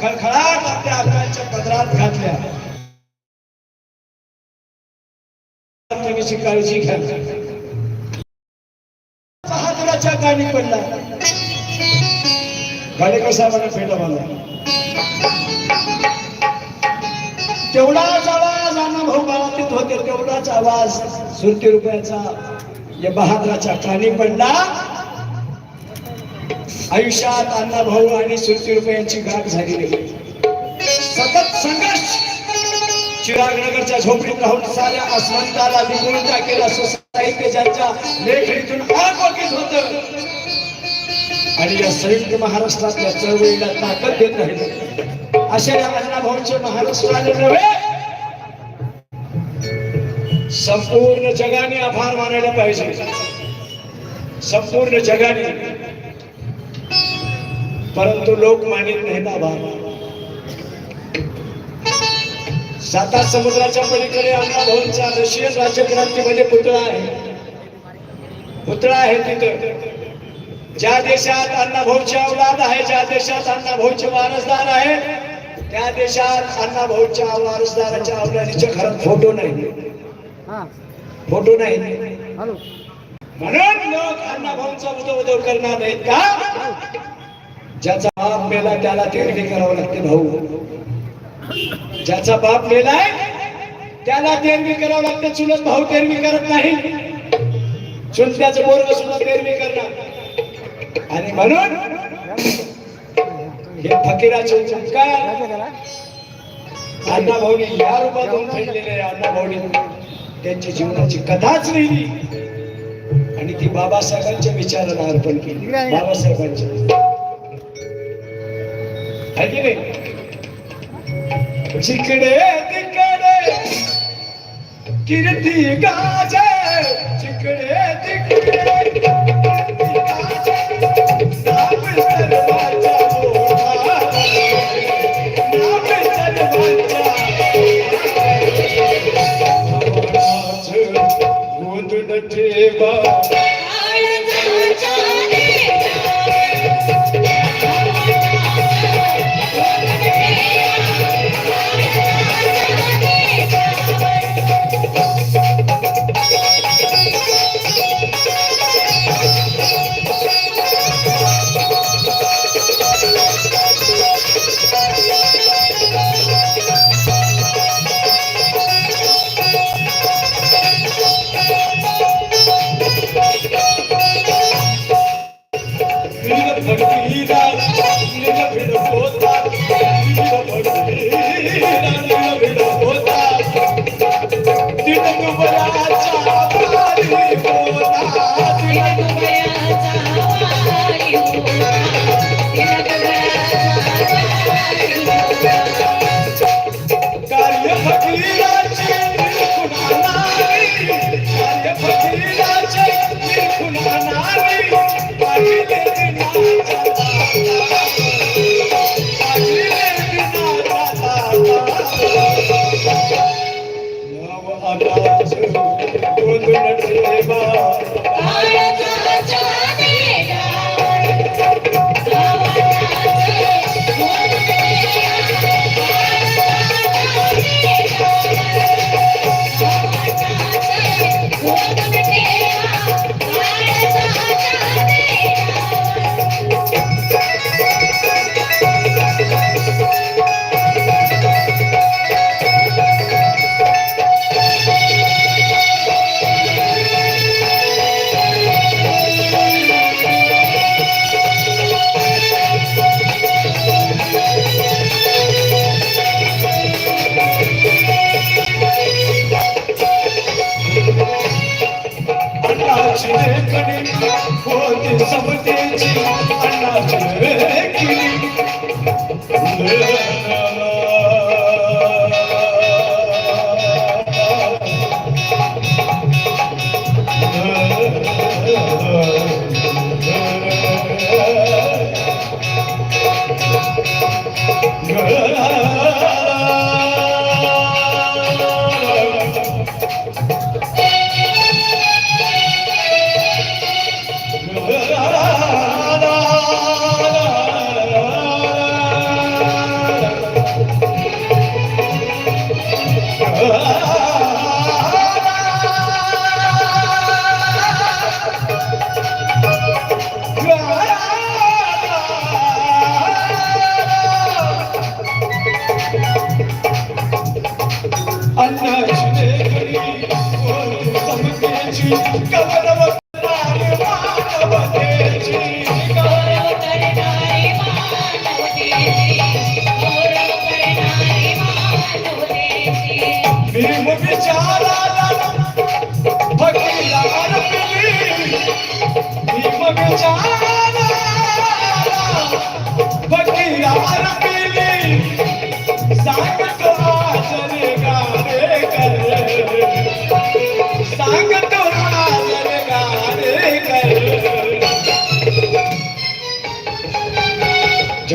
खळखळाट आपल्या हाताच्या पदरात घातल्या. तुम्ही काळजी घ्या. बहादुराच्या गाणी पडला गाडी कसा फेटा मला? तेवढाच आवाज अण्णा भाऊ बाळातीत होते तेवढाच आवाज सुरती रुपयाचा. या बहादुराच्या कानी पडला आयुष्यात अण्णा भाऊ आणि सुरती यांची गाठ झालेली सतत संघर्ष. चिरागनगरच्या झोपडीत राहून साऱ्या अस्मंताला निघून टाकेल असं साहित्य ज्यांच्या लेखणीतून आगोगीत होत. आणि या संयुक्त महाराष्ट्रातल्या चळवळीला ताकद देत राहिले. अशा या अण्णा भाऊचे महाराष्ट्राने नव्हे. संपूर्ण जगाने आभार मानायला पाहिजे. संपूर्ण जगाने परंतु लोक मानित नाहीत आभार सातार समुद्राच्या पलीकडे अण्णा भाऊंचा रशियन राज्यक्रांतीमध्ये पुतळा आहे. पुतळा आहे तिथं. ज्या देशात अण्णा भाऊची औलाद आहे ज्या देशात अण्णा भाऊचे वारसदार आहे त्या देशात अण्णा भाऊच्या वारसदाराच्या औलादीच्या घरात फोटो नाही. हा. फोटो नाही. म्हणून लोक अण्णा भाऊंचा उदो उदो करणार नाहीत का? ज्याचा बाप मेला त्याला तेरणी करावं लागते भाऊ. ज्याचा बाप मेलाय त्याला तेरणी करावं लागते. चुलत भाऊ तेरणी करत नाही. चुलत्याचं बोर्ग सुद्धा तेरणी करणार. आणि म्हणून हे फकीराचे त्याला अण्णा भाऊनी या रूपातून फेडलेले अण्णा भाऊनी त्यांची जीवनाची कथाच लिहिली. आणि ती बाबासाहेबांच्या विचाराला अर्पण केली. बाबासाहेबांच्या. आहे की नाही जिकडे तिकडे कीर्ती गाजे जिकडे तिकडे you.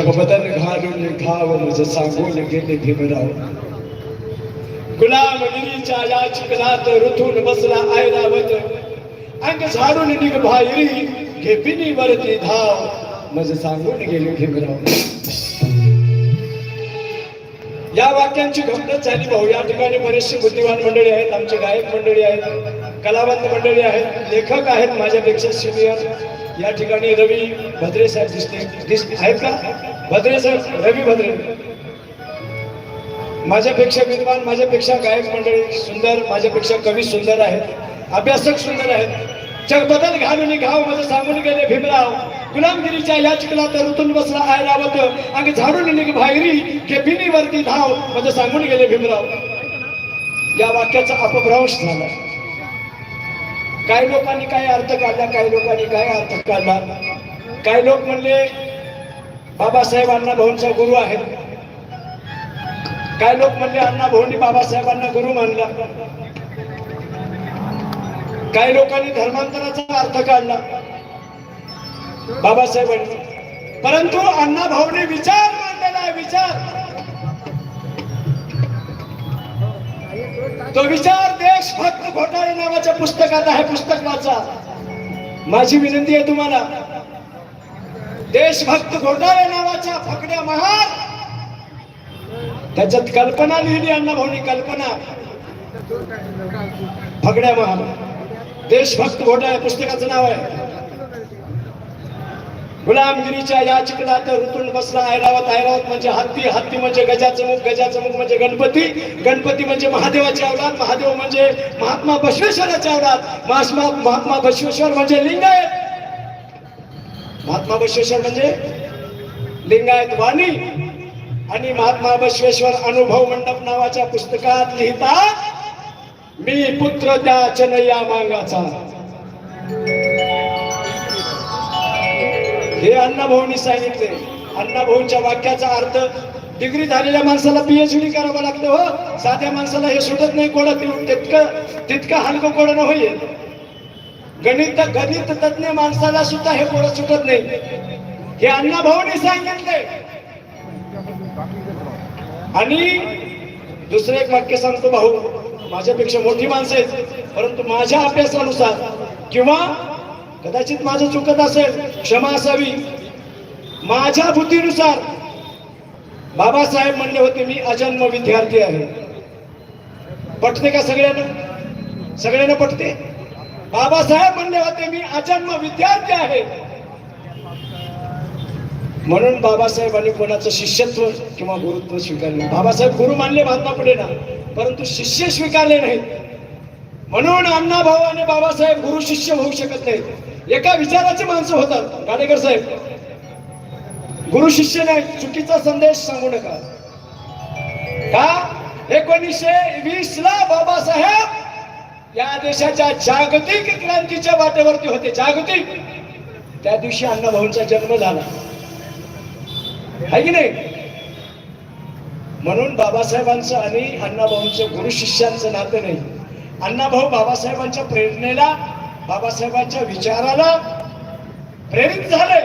जगबदन घालून घाव मुझ सांगून गेले भीमराव गुलामगिरीच्या या चिखलात ऋतून बसला ऐरावत अंग झाडून निघ बाहेरी घे बिनी वरती धाव मज सांगून गेले भीमराव या वाक्यांची गंमत झाली भाऊ या ठिकाणी बरेचसे बुद्धिमान मंडळी आहेत आमचे गायक मंडळी आहेत कलावंत मंडळी आहेत लेखक आहेत माझ्यापेक्षा सिनियर या ठिकाणी रवी भद्रे साहेब दिसते. दिस आहेत का? भद्रे साहेब रवी भद्रे. माझ्यापेक्षा विद्वान माझ्यापेक्षा गायक मंडळी सुंदर माझ्यापेक्षा कवी सुंदर आहेत. अभ्यासक सुंदर आहेत. जग बदल घालून घाव माझं सांगून गेले भीमराव. गुलामगिरीच्या या चिखलात ऋतून बसला आयरावत आणि झाडून निघ भायरी केपिनी वरती धाव. मध्ये सांगून गेले भीमराव. या वाक्याचा अपभ्रंश झाला काही लोकांनी काय अर्थ काढला काही लोकांनी काय अर्थ काढला. काही लोक म्हणले बाबासाहेब अण्णा भाऊंचा गुरु आहेत. काय लोक म्हणले अण्णा भाऊंनी बाबासाहेबांना गुरु मानला. काही लोकांनी धर्मांतराचा अर्थ काढला. बाबासाहेबांनी. परंतु अण्णा भाऊने विचार मांडलेला आहे विचार. तो विचार देशभक्त घोटाळे नावाच्या पुस्तकात आहे पुस्तक वाचा माझी विनंती आहे तुम्हाला. देशभक्त घोटाळे नावाच्या फकड्या महार त्याच्यात कल्पना लिहिली अण्णा भाऊनी कल्पना. फगड्या महार देशभक्त घोटाळे पुस्तकाचं नाव आहे. गुलामगिरीच्या या चिखलात ऋतून बसला ऐरावत ऐरावत म्हणजे हत्ती हत्ती म्हणजे गजाचं मुख गजाचं मुख म्हणजे गणपती गणपती म्हणजे महादेवाचे अवलाद महादेव म्हणजे महात्मा बसवेश्वराचे अवलाद महात्मा महात्मा बसवेश्वर म्हणजे लिंगायत. महात्मा बसवेश्वर म्हणजे लिंगायत वाणी. आणि महात्मा बसवेश्वर अनुभव मंडप नावाच्या पुस्तकात लिहितात मी पुत्र त्या चनया मांगाचा. हे अण्णाभाऊंनी सांगितले. अण्णाभाऊंच्या वाक्याचा अर्थ डिग्री झालेल्या माणसाला पीएचडी करावं लागतं हो. साध्या माणसाला हे सुटत नाही कोणा तितकं तितकं हलकं न होईल? गणित गणित तज्ञ माणसाला सुद्धा हे कोण सुटत नाही. हे अण्णाभाऊंनी सांगितले. आणि दुसरं एक वाक्य सांगतो भाऊ. माझ्यापेक्षा मोठी माणसं आहेत. परंतु माझ्या अभ्यासानुसार किंवा कदाचित माझं चुकत असेल क्षमा असावी. माझ्या बुद्धीनुसार बाबासाहेब म्हणले होते मी अजन्म विद्यार्थी आहे. पटते का सगळ्यांना? सगळ्यांना पटते? बाबासाहेब म्हणले होते मी अजन्म विद्यार्थी आहे. म्हणून बाबासाहेबांनी कोणाचं शिष्यत्व किंवा गुरुत्व स्वीकारले नाही. बाबासाहेब गुरु मानले बांधा पुढे ना परंतु शिष्य स्वीकारले नाहीत. म्हणून अण्णा भाऊ आणि बाबासाहेब गुरु शिष्य होऊ शकत नाहीत. एका विचाराचे माणसं होतात. गाडेकर साहेब गुरु शिष्य नाही चुकीचा संदेश सांगू नका. का? एकोणीसशे वीस ला बाबासाहेब या देशाच्या जागतिक क्रांतीच्या वाटेवरती होते. जागतिक. त्या दिवशी अण्णाभाऊंचा जन्म झाला. आहे की नाही? म्हणून बाबासाहेबांचं आणि अण्णाभाऊंचं गुरु शिष्यांचं नातं नाही. अण्णाभाऊ बाबासाहेबांच्या प्रेरणेला बाबासाहेबांच्या विचाराला प्रेरित झाले.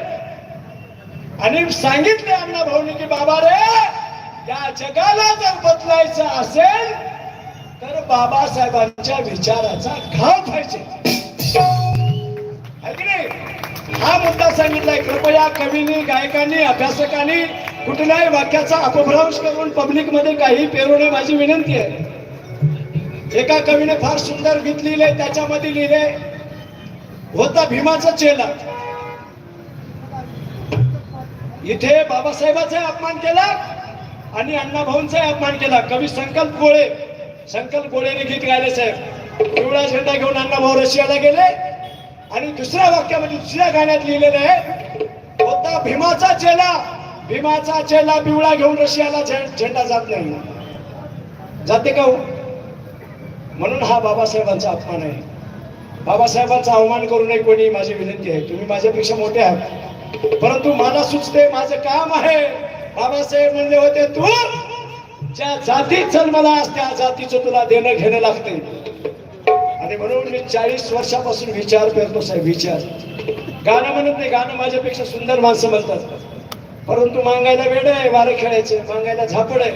आणि सांगितले अण्णाभाऊनी की बाबा रे या जगाला जर बदलायचं असेल तर बाबासाहेबांच्या विचाराचा घाव पाहिजे हा मुद्दा सांगितलाय. कृपया कवींनी गायकांनी अभ्यासकांनी कुठल्याही वाक्याचा अपभ्रंश करून पब्लिकमध्ये काही पेरू नये माझी विनंती आहे. एका कवीने फार सुंदर गीत लिहिले त्याच्यामध्ये लिहिले होता भीमाचा चेला. इथे बाबासाहेबाचा अपमान केला आणि अण्णाभाऊंचा अपमान केला. कवी संकल्प गोळे संकल्प गोळेने गीत गायले साहेब. पिवळा झेंडा घेऊन अण्णाभाऊ रशियाला गेले आणि दुसऱ्या वाक्यामध्ये दुसऱ्या गाण्यात लिहिलेलं आहे होता भीमाचा चेला. भीमाचा चेला पिवळा घेऊन रशियाला झेंडा जात नाही. जाते का हो? म्हणून हा बाबासाहेबांचा अपमान आहे. बाबासाहेबांचा अवमान करू नये कोणी माझी विनंती आहे. तुम्ही माझ्यापेक्षा मोठे आहात. परंतु मला सुचते माझं काम आहे. बाबासाहेब म्हणले होते तू ज्या जातीत जन्मला आज त्या जातीचं तुला देणं घेणं लागते. आणि म्हणून मी चाळीस वर्षापासून विचार करतो साहेब विचार. गाणं म्हणत नाही गाणं माझ्यापेक्षा सुंदर माणसं म्हणतात. परंतु मागायला वेळ आहे वारं खेळायचं मागायला झापड आहे.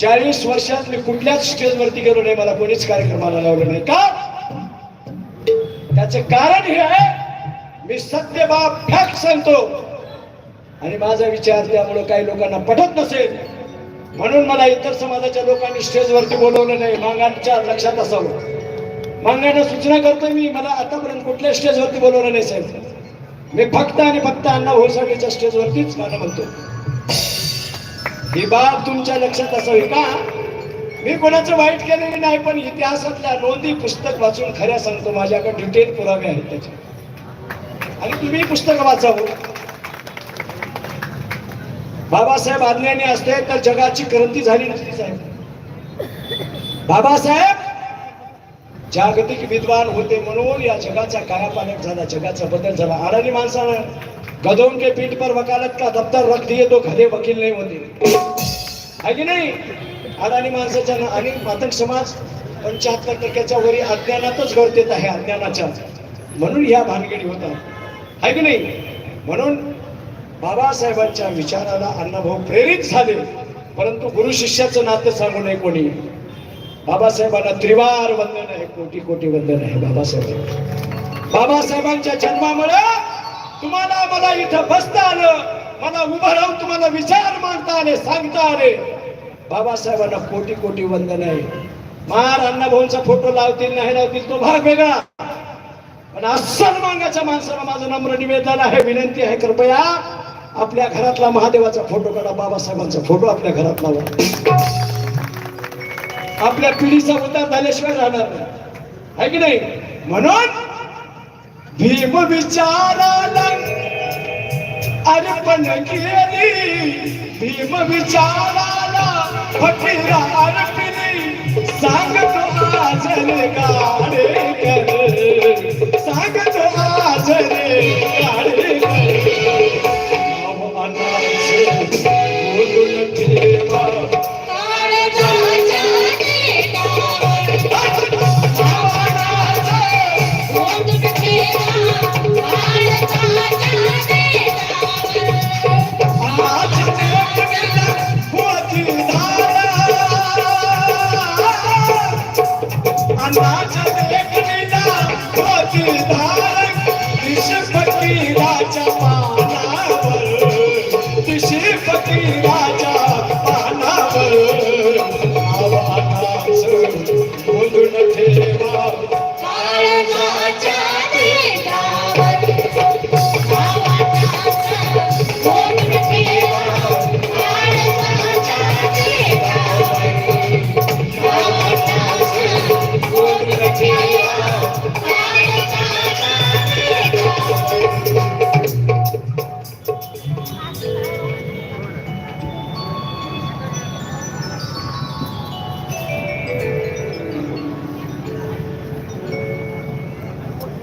चाळीस वर्षात मी कुठल्याच स्टेजवरती गेलो नाही मला कोणीच कार्यक्रमाला लावलं नाही. का? त्याच कारण हे आहे मी सत्य बाब फॅक्ट सांगतो. आणि माझा विचार त्यामुळे काही लोकांना पटत नसेल. म्हणून मला इतर समाजाच्या लोकांनी स्टेजवरती बोलवलं नाही मांगांच्या लक्षात असावं. मांगांना सूचना करतोय मी मला आतापर्यंत कुठल्या स्टेजवरती बोलवलं नाही साहेब. मी फक्त आणि फक्त अण्णा होळसागेच्या स्टेजवरतीच गाणं म्हणतो. ही बाब तुमच्या लक्षात असावी का? मी कोणाचं वाईट केलेली नाही पण इतिहासातल्या नोंदी पुस्तक वाचून खऱ्या सांगतो माझ्याकडे डिटेल पुरावे आहेत त्याचे. आणि तुम्ही पुस्तक वाचावं. बाबासाहेब आज्ञाने असते तर जगाची क्रांती झाली नसती साहेब. बाबासाहेब जागतिक विद्वान होते म्हणून या जगाचा कायापालट झाला जगाचा बदल झाला. अडाणी माणसानं गदों के पीठ पर वकालत का दफ्तर रख दिए तो घरे वकील नाही होते. आहे की नाही? अडाणी माणसाच्या आणि पातक समाज पंच्याहत्तर टक्क्याच्या वरी अज्ञानातच देत आहे अज्ञानाच्या. म्हणून ह्या भानगडी होतात आहे की नाही? म्हणून बाबासाहेबांच्या विचाराला अण्णाभाऊ प्रेरित झाले. परंतु गुरु शिष्याचं नातं सांगू नये कोणी. बाबासाहेबांना त्रिवार वंदन आहे कोटी कोटी वंदन आहे बाबासाहेब. बाबासाहेबांच्या जन्मामुळे तुम्हाला मला इथं बसता आलं. मला उभं राहून तुम्हाला विचार मांडता आले सांगता आले. बाबासाहेबांना कोटी कोटी वंदन आहे. मार अण्णाभाऊंचा फोटो लावतील नाही लावतील तो भाग वेगळा. पण अस्सल मांगाच्या माणसाला माझं नम्र निवेदन आहे विनंती आहे कृपया आपल्या घरातला महादेवाचा फोटो काढा बाबासाहेबांचा फोटो आपल्या घरात लावा. आपल्या पिढीचा उद्धार झाल्याशिवाय राहणार नाही. आहे की नाही? म्हणून भीम विचाराला अर्पण केली भीम विचाराला फकीर अर्पिली सांगतो आज